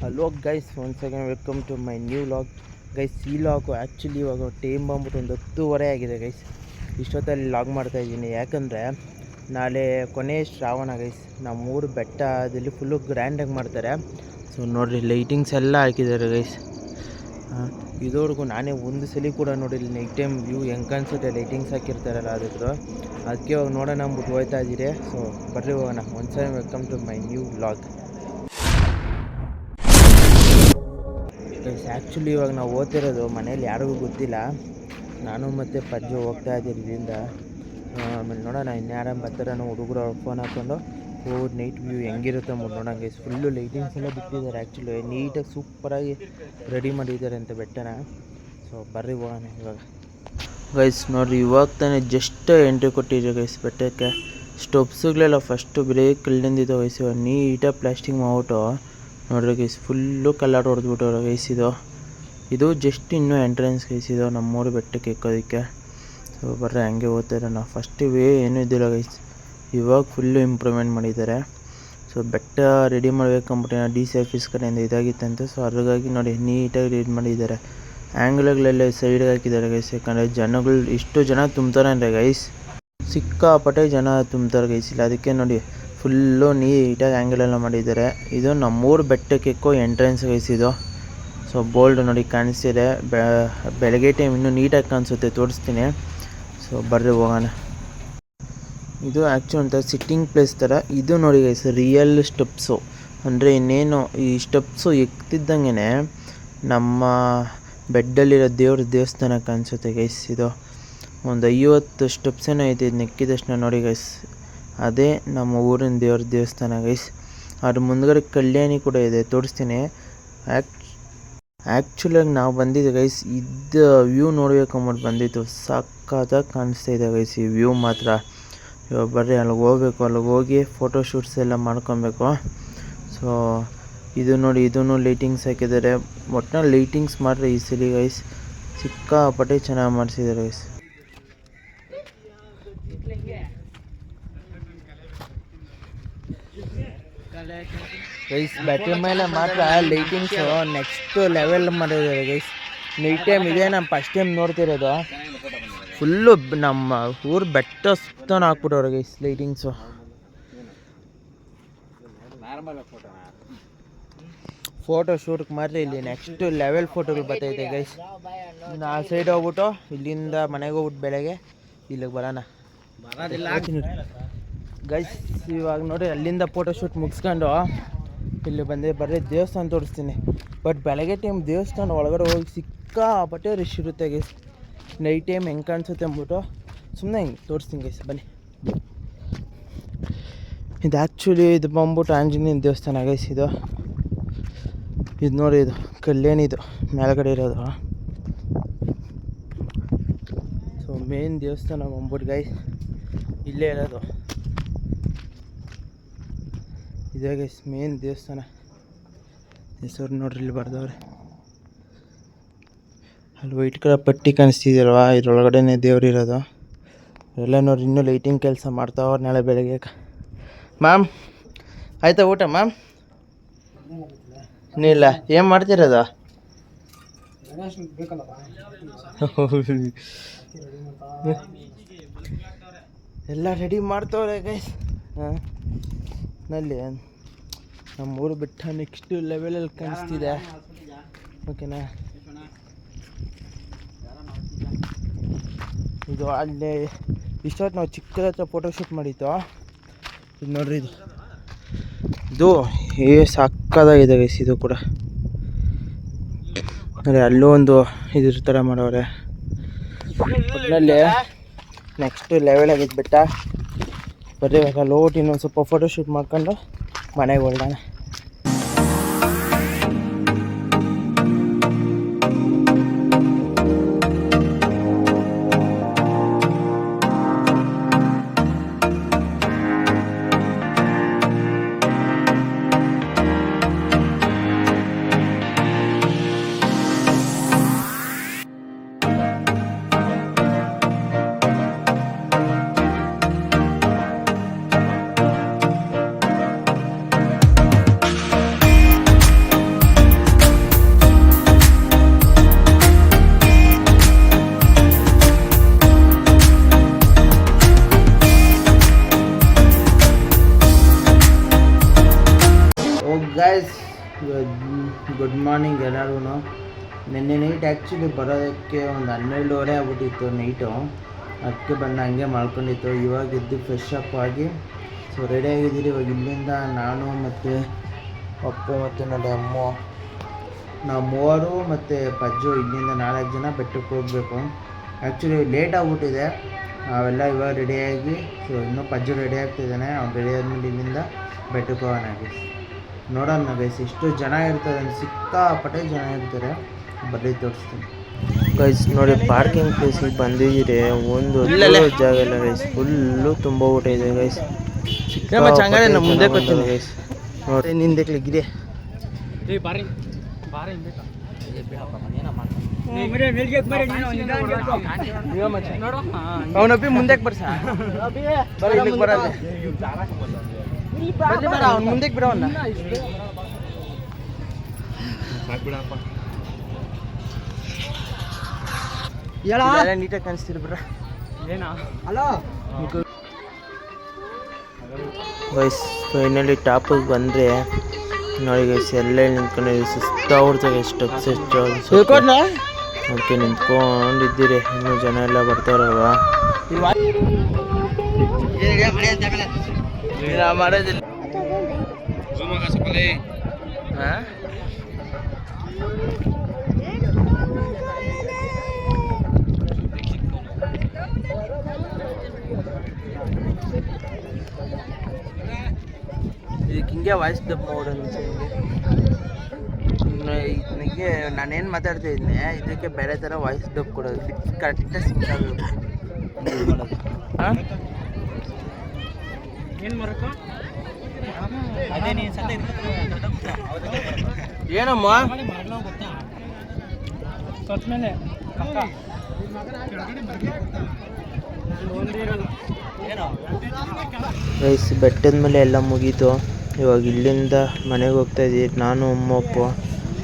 Hello guys one second welcome to my new vlog guys ಈ vlog actually ಇವಾಗ time ಬಂದ್ಬಿಟ್ಟು ಒಂದು ಹತ್ತುವರೆ ಆಗಿದೆ ಗೈಸ್ ಇಷ್ಟೊತ್ತಲ್ಲಿ ಲಾಗ್ ಮಾಡ್ತಾ ಇದ್ದೀನಿ. ಯಾಕಂದರೆ ನಾಳೆ ಕೊನೆ ಶ್ರಾವಣ ಗೈಸ್ ನಮ್ಮೂರು ಬೆಟ್ಟದಲ್ಲಿ ಫುಲ್ಲು ಗ್ರ್ಯಾಂಡಾಗಿ ಮಾಡ್ತಾರೆ. ಸೊ ನೋಡಿರಿ ಲೈಟಿಂಗ್ಸ್ ಎಲ್ಲ ಹಾಕಿದ್ದಾರೆ ಗೈಸ್ ಇದುವರೆಗೂ ನಾನೇ ಒಂದು ಸಲ ಕೂಡ ನೋಡಿಲ್ಲ. ನೈಟ್ ಟೈಮ್ ವ್ಯೂ ಹೆಂಗೆ ಕಾಣಿಸುತ್ತೆ? ಲೈಟಿಂಗ್ಸ್ ಹಾಕಿರ್ತಾರಲ್ಲ ಅದಕ್ಕೆ ಅದಕ್ಕೆ ಇವಾಗ ನೋಡೋಣ ಅಂದ್ಬಿಟ್ಟು ಹೋಗ್ತಾ ಇದ್ದೀರಿ. ಸೊ ಬರ್ರಿ ಹೋಗೋಣ. ಒನ್ ಸಲ welcome to my new vlog guys actually ಇವಾಗ ನಾವು ಓದ್ತಿರೋದು ಮನೇಲಿ ಯಾರಿಗೂ ಗೊತ್ತಿಲ್ಲ. ನಾನು ಮತ್ತು ಪಜ್ಜು ಹೋಗ್ತಾ ಇದ್ದಿದ್ದರಿಂದ ಆಮೇಲೆ ನೋಡೋಣ ಇನ್ಯಾರ ಬರ್ತಾರೆ ನಾವು ಹುಡುಗರು ಫೋನ್ ಹಾಕ್ಕೊಂಡು ಹೋಗಿ ನೈಟ್ ವ್ಯೂ ಹೆಂಗಿರುತ್ತೆ ಮೂರು ನೋಡೋಣ ಗೈಸ್ ಫುಲ್ಲು ಲೈಟಿಂಗ್ಸ್ ಎಲ್ಲ ಬಿಟ್ಟಿದ್ದಾರೆ ಆ್ಯಕ್ಚುಲಿ ನೀಟಾಗಿ ಸೂಪರಾಗಿ ರೆಡಿ ಮಾಡಿದ್ದಾರೆ ಅಂತ ಬೆಟ್ಟನ. ಸೊ ಬರ್ರಿ ಹೋಗೋಣ ಇವಾಗ. ಗೈಸ್ ನೋಡಿರಿ ಇವಾಗ ತಾನೇ ಜಸ್ಟ್ ಎಂಟ್ರಿ ಕೊಟ್ಟಿದ್ದೀವಿ ಗೈಸ್ ಬೆಟ್ಟಕ್ಕೆ. ಸ್ಟೊಪ್ಸುಗಳೆಲ್ಲ ಫಸ್ಟು ಬ್ರೇಕ್ ಇಲ್ಲಿಂದಿದ್ದು ಇವಾಗ ನೀಟಾಗಿ ಪ್ಲಾಸ್ಟಿಕ್ ಮಾಡ್ಬಿಟ್ಟು. ನೋಡ್ರಿ ಗೈಸ್ ಫುಲ್ಲು ಕಲ್ಲಾಟ ಹೊಡೆದ್ಬಿಟ್ಟವ್ರೆ ಗೈಸ್ ಇದು. ಇದು ಜಸ್ಟ್ ಇನ್ನೂ ಎಂಟ್ರೆನ್ಸ್ ಗೈಸ್ ಇದು ನಮ್ಮೂರು ಬೆಟ್ಟಕ್ಕೆ ಎಕ್ಕೋದಕ್ಕೆ. ಸೊ ಬರ್ರಿ, ಹಂಗೆ ಓದ್ತಾರೆ ನಾವು ಫಸ್ಟ್ ವೇ ಏನೂ ಇದ್ದಿಲ್ಲ ಗೈಸ್ ಇವಾಗ ಫುಲ್ಲು ಇಂಪ್ರೂವ್ಮೆಂಟ್ ಮಾಡಿದ್ದಾರೆ. ಸೊ ಬೆಟ್ಟ ರೆಡಿ ಮಾಡ್ಬೇಕಂಬಿಟ್ಟು ಡಿ ಸಿ ಆಫೀಸ್ ಕಡೆಯಿಂದ ಇದಾಗಿತ್ತಂತೆ ಸೊ ಅದ್ರಾಗಿ ನೋಡಿ ನೀಟಾಗಿ ರೆಡಿ ಮಾಡಿದ್ದಾರೆ. ಆ್ಯಂಗ್ಲ್ಗಳೆಲ್ಲ ಸೈಡ್ಗೆ ಹಾಕಿದ್ದಾರೆ ಗೈಸ್ ಯಾಕಂದರೆ ಜನಗಳು ಇಷ್ಟು ಜನ ತುಂಬ್ತಾರೆ ಅಂದರೆ ಗೈಸ್ ಸಿಕ್ಕಾಪಟ್ಟೆ ಜನ ತುಂಬ್ತಾರೆ ಗೈಸ್ ಇಲ್ಲ, ಅದಕ್ಕೆ ನೋಡಿ ಫುಲ್ಲು ನೀಟಾಗಿ ಆ್ಯಂಗಲ್ ಎಲ್ಲ ಮಾಡಿದ್ದಾರೆ. ಇದು ನಮ್ಮೂರು ಬೆಟ್ಟಕ್ಕೆ ಎಕ್ಕೋ ಎಂಟ್ರೆನ್ಸ್ ಗೈಸ್ ಇದು. ಸೊ ಬೋಲ್ಡ್ ನೋಡಿ ಕಾಣಿಸ್ತಿದೆ. ಬೆಳಗ್ಗೆ ಟೈಮ್ ಇನ್ನೂ ನೀಟಾಗಿ ಕಾಣಿಸುತ್ತೆ. ತೋರಿಸ್ತೀನಿ. ಸೊ ಬರ್ರಿ ಹೋಗೋಣ. ಇದು ಆ್ಯಕ್ಚುಲಿ ಒಂಥರ ಸಿಟ್ಟಿಂಗ್ ಪ್ಲೇಸ್ ಥರ. ಇದು ನೋಡಿ ಗೈಸ್ ರಿಯಲ್ ಸ್ಟೆಪ್ಸು ಅಂದರೆ ಇನ್ನೇನು ಈ ಸ್ಟೆಪ್ಸು ಎಕ್ತಿದ್ದಂಗೆ ನಮ್ಮ ಬೆಡ್ಡಲ್ಲಿರೋ ದೇವ್ರ ದೇವಸ್ಥಾನ ಕಾಣಿಸುತ್ತೆ ಗೈಸ್ ಇದು. ಒಂದು ಐವತ್ತು ಸ್ಟೆಪ್ಸ್ ಏನೋ ಐತೆ ಇದು ನೆಕ್ಕಿದಷ್ಟು ನೋಡಿ ಗೈಸ್ ಅದೇ ನಮ್ಮ ಊರಿನ ದೇವ್ರ ದೇವಸ್ಥಾನ ಗೈಸ್ ಅದ್ರ ಮುಂದ್ಗಡೆ ಕಲ್ಯಾಣಿ ಕೂಡ ಇದೆ, ತೋರಿಸ್ತೀನಿ. ಆ್ಯಕ್ ಆ್ಯಕ್ಚುಲಾಗಿ ನಾವು ಬಂದಿದ್ದೆ ಗೈಸ್ ಇದು ವ್ಯೂ ನೋಡ್ಬೇಕು ಅಂದ್ಬಿಟ್ಟು ಬಂದಿತ್ತು. ಸಕ್ಕತ್ತಾಗಿ ಕಾಣಿಸ್ತಾ ಇದೆ ಗೈಸ್ ಈ ವ್ಯೂ ಮಾತ್ರ. ಇವಾಗ ಬರ್ರಿ, ಅಲ್ಲಿಗೆ ಹೋಗ್ಬೇಕು. ಅಲ್ಲಿಗೆ ಹೋಗಿ ಫೋಟೋ ಶೂಟ್ಸ್ ಎಲ್ಲ ಮಾಡ್ಕೊಬೇಕು. ಸೊ ಇದು ನೋಡಿ ಇದೂ ಲೈಟಿಂಗ್ಸ್ ಹಾಕಿದ್ದಾರೆ. ಒಟ್ಟಿನಲ್ಲಿ ಲೈಟಿಂಗ್ಸ್ ಮಾಡ್ರೆ ಈ ಸಲ ಗೈಸ್ ಸಿಕ್ಕಾಪಟ್ಟೆ ಚೆನ್ನಾಗಿ ಮಾಡಿಸಿದ್ದಾರೆ ಗೈಸ್ ಗೈಸ್ ಬ್ಯಾಟ್ರಿ ಮೇಲೆ ಮಾತ್ರ ಲೈಟಿಂಗ್ಸ್ ನೆಕ್ಸ್ಟ್ ಲೆವೆಲ್ ಮಾಡಿದ್ದಾರೆ ಗೈಸ್ ನೈಟ್ ಟೈಮ್ ಇದೇ ನಮ್ಮ ಫಸ್ಟ್ ಟೈಮ್ ನೋಡ್ತಿರೋದು. ಫುಲ್ಲು ನಮ್ಮ ಊರು ಬೆಟ್ಟ ಸುತ್ತನ ಹಾಕ್ಬಿಟ್ಟವ್ರೆ ಗೈಸ್ ಲೈಟಿಂಗ್ಸು ಫೋಟೋ ಶೂಟ್ಗೆ ಮಾತ್ರ ಇಲ್ಲಿ ನೆಕ್ಸ್ಟ್ ಲೆವೆಲ್ ಫೋಟೋಗಳು ಬರ್ತೈತೆ ಗೈಸ್ ಆ ಸೈಡ್ ಹೋಗ್ಬಿಟ್ಟು ಇಲ್ಲಿಂದ ಮನೆಗೆ ಹೋಗ್ಬಿಟ್ಟು ಬೆಳಗ್ಗೆ ಇಲ್ಲಿಗೆ ಬರೋಣ. ಗೈಸ್ ಇವಾಗ ನೋಡಿ, ಅಲ್ಲಿಂದ ಫೋಟೋ ಶೂಟ್ ಮುಗಿಸ್ಕೊಂಡು ಇಲ್ಲಿ ಬಂದೆ. ಬರೀ ದೇವಸ್ಥಾನ ತೋರಿಸ್ತೀನಿ. ಬಟ್ ಬೆಳಗ್ಗೆ ಟೈಮ್ ದೇವಸ್ಥಾನ ಒಳಗಡೆ ಹೋಗಿ ಸಿಕ್ಕಾಪಟ್ಟೆ ರಿಶ್ ಇರುತ್ತೆ ಗೈಸ್ ನೈಟ್ ಟೈಮ್ ಹೆಂಗೆ ಕಾಣಿಸುತ್ತೆ ಅಂದ್ಬಿಟ್ಟು ಸುಮ್ಮನೆ ಹಿಂಗೆ ತೋರಿಸ್ತೀನಿ ಗೈಸ್ ಬನ್ನಿ. ಇದು ಆ್ಯಕ್ಚುಲಿ ಇದು ಬಂದ್ಬಿಟ್ಟು ಆಂಜನೇಯನ ದೇವಸ್ಥಾನ ಗೈಸ್ ಇದು. ಇದು ನೋಡಿ, ಇದು ಕಲ್ಯಾಣಿದು ಮೇಲ್ಗಡೆ ಇರೋದು. ಸೊ ಮೇನ್ ದೇವಸ್ಥಾನ ಬಂದ್ಬಿಟ್ಟು ಗೈಸ್ ಇಲ್ಲೇ ಇರೋದು. ಇದೇ ಗೈಸ್ ಮೇನ್ ದೇವಸ್ಥಾನ. ಹೆಸರು ನೋಡ್ರಿ ಇಲ್ಲಿ ಬರ್ದವ್ರೆ. ಅಲ್ಲಿ ವೈಟ್ ಕಲರ್ ಪಟ್ಟಿ ಕಾಣಿಸ್ತಿದಲ್ವಾ ಇದ್ರೊಳಗಡೆನೆ ದೇವ್ರು ಇರೋದು. ಎಲ್ಲ ನೋಡ್ರಿ ಇನ್ನೂ ಲೈಟಿಂಗ್ ಕೆಲಸ ಮಾಡ್ತಾವ್ರೆ ನಾಳೆ ಬೆಳಗ್ಗೆ. ಮ್ಯಾಮ್ ಆಯ್ತಾ ಊಟ ಮ್ಯಾಮ್ ಇಲ್ಲ. ಏನು ಮಾಡ್ತಿರೋದು? ಎಲ್ಲ ರೆಡಿ ಮಾಡ್ತಾವ್ರೆ ಗೈಸ್ ಹಾಂ? ನಲ್ಲಿ ನಮ್ಮ ಊರು ಬೆಟ್ಟ ನೆಕ್ಸ್ಟ್ ಲೆವೆಲಲ್ಲಿ ಕಾಣಿಸ್ತಿದೆ. ಓಕೆನಾ ಇದು ಅಲ್ಲಿ ಇಷ್ಟೊತ್ತು ನಾವು ಚಿಕ್ಕದ ಹತ್ರ ಫೋಟೋಶೂಟ್ ಮಾಡಿತ್ತು ಇದು ನೋಡ್ರಿ ಇದು. ಇದು ಏ ಸಕ್ಕದಾಗಿದೆ ಗೈಸ್ ಇದು ಕೂಡ. ಅಂದರೆ ಅಲ್ಲೂ ಒಂದು ಇದ್ರ ಥರ ಮಾಡೋರೆ. ನೆಕ್ಸ್ಟ್ ಲೆವೆಲ್ ಆಗಿದ್ದು ಬೆಟ್ಟ. ಬರ್ರಿ ಲೋಟ್ ಇನ್ನೊಂದು ಸ್ವಲ್ಪ ಫೋಟೋಶೂಟ್ ಮಾಡ್ಕೊಂಡು ಮನೆಗೆ ಹೊರಡೋಣ. ಗುಡ್ ಮಾರ್ನಿಂಗ್ ಎಲ್ಲರೂ. ನಿನ್ನೆ ನೈಟ್ ಆ್ಯಕ್ಚುಲಿ ಬರೋದಕ್ಕೆ ಒಂದು ಹನ್ನೆರಡುವರೆ ಆಗ್ಬಿಟ್ಟಿತ್ತು ನೈಟು ಅದಕ್ಕೆ ಬಂದು ಹಂಗೆ ಮಾಡ್ಕೊಂಡಿತ್ತು ಇವಾಗ ಎದ್ದು ಫ್ರೆಶ್ ಅಪ್ ಆಗಿ ಸೊ ರೆಡಿ ಆಗಿದ್ದೀರಿ. ಇವಾಗ ಇಲ್ಲಿಂದ ನಾನು ಮತ್ತು ಅಪ್ಪು ಮತ್ತು ನನ್ನ ಅಮ್ಮ ನಾವು ಮೂವರು ಮತ್ತು ಪಜ್ಜು ಇಲ್ಲಿಂದ ನಾಲ್ಕು ಜನ ಬೆಟ್ಟಕ್ಕೆ ಹೋಗಬೇಕು. ಆ್ಯಕ್ಚುಲಿ ಲೇಟ್ ಆಗ್ಬಿಟ್ಟಿದೆ. ನಾವೆಲ್ಲ ಇವಾಗ ರೆಡಿಯಾಗಿ ಸೊ ಇನ್ನೂ ಪಜ್ಜು ರೆಡಿ ಆಗ್ತಿದ್ದಾನೆ ಅವ್ನು ರೆಡಿ ಆದಮೇಲೆ ಇಲ್ಲಿಂದ ಬೆಟ್ಟಕ್ಕೆ ಹೋಗೋಣ ನೋಡೋಣ ಗೈಸ್ ಎಷ್ಟು ಜನ ಇರ್ತಾರೆ ಸಿಕ್ಕಾಪಟ್ಟೆ ಜನ ಇರ್ತಾರೆ. ಬರ್ಲಿ ತೋರಿಸ್ತೀನಿ. ಗೈಸ್ ನೋಡಿ ಪಾರ್ಕಿಂಗ್ ಪ್ಲೇಸಿಗೆ ಬಂದಿದ್ದೀರಿ. ಒಂದು ಜಾಗ ಇಲ್ಲ ಗೈಸ್ ಫುಲ್ಲು ತುಂಬ ಊಟ ಇದೆ ಗೈಸ್ ಮುಂದೆ ಗೈಸ್ ನೋಡಿ. ನಿಂದೆ ಕ್ಲಿಕ್ಕಿದೆ ಅವನಪ್ಪಿ ಮುಂದೆ ಬರ್ಸ? ಬರ ಅವ್ನು ಮುಂದಕ್ಕೆ ಬಿಡ ಹೇಳ ನೀಟಾಗಿ ಬಿಡ್ರ ಗೈಸ್ ಫೈನಲಿ ಟಾಪಿಗೆ ಬಂದರೆ. ನೋಡಿ ಗೈಸ್ ಎಲ್ಲ ನಿಂತ್ಕೊಂಡು ಸುಸ್ತಾಗ್ಬಿಡ್ತಾರೆ ಸ್ಟೆಪ್ಸ್ ಎಷ್ಟು ಅದಕ್ಕೆ ನಿಂತ್ಕೊಂಡಿದ್ದೀರಿ. ಇನ್ನೂ ಜನ ಎಲ್ಲ ಬರ್ತಾರಲ್ವಾ? ಮಾಡೋದಿಲ್ಲ ಹಾಂ ಇದಕ್ಕೆ ಹಿಂಗೆ ವಾಯ್ಸ್ ಡಬ್ ಮಾಡೋದು ನನಗೆ ನಾನೇನು ಮಾತಾಡ್ತಾ ಇದ್ದೀನಿ ಇದಕ್ಕೆ ಬೇರೆ ಥರ ವಾಯ್ಸ್ ಡಬ್ ಕೊಡೋದು ಫಿಕ್ಸ್ ಕರೆಕ್ಟಾಗಿ ಸಿಕ್ಕಾಗಬೇಕು ಹಾಂ ಏನಮ್ಮ? ರೈಸ್ ಬೆಟ್ಟದ ಮೇಲೆ ಎಲ್ಲ ಮುಗೀತು. ಇವಾಗ ಇಲ್ಲಿಂದ ಮನೆಗೆ ಹೋಗ್ತಾ ಇದ್ದೀವಿ. ನಾನು ಅಮ್ಮ ಅಪ್ಪ.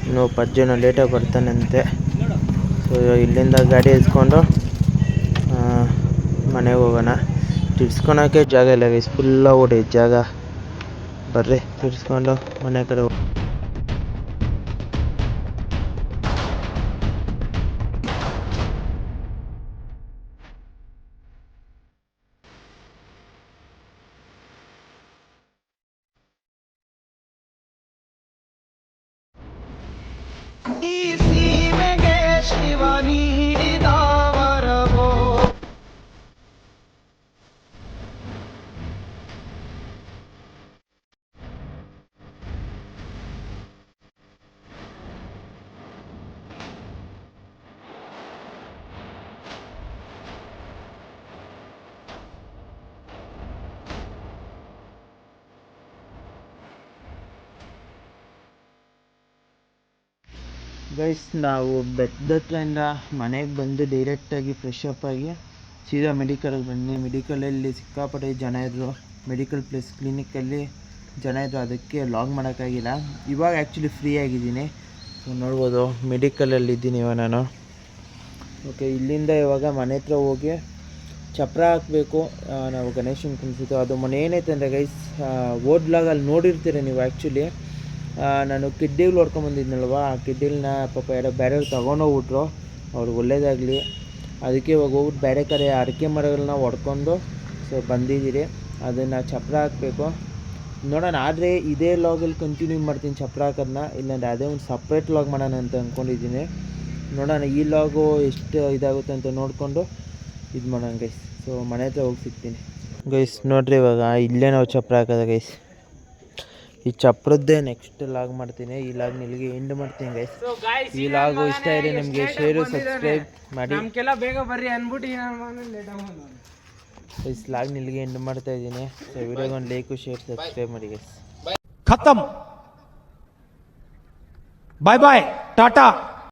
ಇನ್ನು ಪಜ್ಜನ ಲೇಟಾಗಿ ಬರ್ತಾನಂತೆ. ಸೊ ಇವಾಗ ಇಲ್ಲಿಂದ ಗಾಡಿ ಎತ್ಕೊಂಡು ಮನೆಗೆ ಹೋಗೋಣ. ತಿರ್ಸ್ಕೊಳಕ್ಕೆ ಜಾಗ ಇಲ್ಲ ಗೈಸ್ ಫುಲ್ಲಾಗಿ ಓಡಿ ಜಾಗ ಬರ್ರಿ ತಿರ್ಸ್ಕೊಂಡು ಮನೆ ಕಡೆ ಹೋಗ್- ಗೈಸ್ ನಾವು ಬೆಟ್ಟದ ಮನೆಗೆ ಬಂದು ಡೈರೆಕ್ಟಾಗಿ ಫ್ರೆಶ್ ಅಪ್ ಆಗಿ ಸೀದಾ ಮೆಡಿಕಲಲ್ಲಿ ಬಂದ್ವಿ ಮೆಡಿಕಲಲ್ಲಿ ಸಿಕ್ಕಾಪಟ್ಟೆ ಜನ ಇದ್ದರು ಮೆಡಿಕಲ್ ಪ್ಲಸ್ ಕ್ಲಿನಿಕಲ್ಲಿ ಜನ ಇದ್ದರು ಅದಕ್ಕೆ ಲಾಗ್ ಮಾಡೋಕ್ಕಾಗಿಲ್ಲ ಇವಾಗ ಆ್ಯಕ್ಚುಲಿ ಫ್ರೀ ಆಗಿದ್ದೀನಿ. ಸೊ ನೋಡ್ಬೋದು. ಮೆಡಿಕಲಲ್ಲಿ ಇದ್ದೀನಿ ಇವಾಗ ನಾನು. ಓಕೆ ಇಲ್ಲಿಂದ ಇವಾಗ ಮನೆ ಹತ್ರ ಹೋಗಿ ಚಪ್ರ ಹಾಕಬೇಕು. ನಾವು ಗಣೇಶನ ಕುಣಿಸಿದ್ದು ಅದು ಮೊನ್ನೆ ಏನೈತೆ ಅಂದರೆ ಗೈಸ್ ಓದ್ಲಾಗ ಅಲ್ಲಿ ನೋಡಿರ್ತೀರ ನೀವು ಆ್ಯಕ್ಚುಲಿ ನಾನು ಕಿಡ್ಡಿಗಳು ಹೊಡ್ಕೊಂಬಂದಿದ್ನಲ್ವ ಆ ಕಿಡ್ಡಿಗಳನ್ನ ಪಾಪ ಯಾರೋ ಬೇರೆಯವ್ರು ತೊಗೊಂಡೋಗ್ಬಿಟ್ರು. ಅವ್ರಿಗೆ ಒಳ್ಳೇದಾಗಲಿ. ಅದಕ್ಕೆ ಇವಾಗ ಹೋಗ್ಬಿಟ್ಟು ಬೇರೆ ಕಡೆ ಅಡಿಕೆ ಮರಗಳನ್ನ ಹೊಡ್ಕೊಂಡು, ಸೊ ಬಂದಿದ್ದೀರಿ ಅದನ್ನು ಚಪ್ಪರ ಹಾಕಬೇಕು. ನೋಡೋಣ, ಆದರೆ ಇದೇ ಲಾಗಲ್ಲಿ ಕಂಟಿನ್ಯೂ ಮಾಡ್ತೀನಿ ಚಪ್ರ ಹಾಕೋದನ್ನ ಇಲ್ಲಾಂದರೆ ಅದೇ ಒಂದು ಸಪ್ರೇಟ್ ಲಾಗ್ ಮಾಡೋಣ ಅಂತ ಅಂದ್ಕೊಂಡಿದ್ದೀನಿ ನೋಡೋಣ, ಈ ಲಾಗು ಎಷ್ಟು ಇದಾಗುತ್ತೆ ಅಂತ ನೋಡಿಕೊಂಡು ಇದು ಮಾಡೋಣ ಗೈಸ್ ಸೊ ಮನೆ ಹತ್ರ ಹೋಗಿ ಸಿಗ್ತೀನಿ. ಗೈಸ್ ನೋಡಿರಿ ಇವಾಗ, ಇಲ್ಲೇ ನಾವು ಚಪ್ಪರ ಹಾಕೋದ ಗೈಸ್ ಈ ಚಪ್ರದ್ದೇ ನೆಕ್ಸ್ಟ್ ಲಾಗ್ ಮಾಡ್ತೀನಿ. ಈ ಲಾಗ್ ನಿಲ್ಗೆ ಎಂಡ್ ಮಾಡ್ತೀನಿ ಗೈಸ್ ಈ ಲಾಗ್ ಇಷ್ಟ ಇದೆ ನಿಮಗೆ ಶೇರು ಸಬ್ಸ್ಕ್ರೈಬ್ ಮಾಡಿ. ನಮ್ಗೆಲ್ಲ ಬೇಗ ಬರ್ರಿ ಅಂದ್ಬಿಟ್ಟು ಈ ಲಾಗ್ ನಿಲ್ಗೆ ಎಂಡ್ ಮಾಡ್ತಾ ಇದ್ದೀನಿ. ಸೊ ವಿಡಿಯೋಗೆ ಒಂದು ಲೈಕು ಶೇರ್ ಸಬ್ಸ್ಕ್ರೈಬ್ ಮಾಡಿ ಗೈಸ್ ಖತಮ್ ಬಾಯ್ ಬಾಯ್ ಟಾಟಾ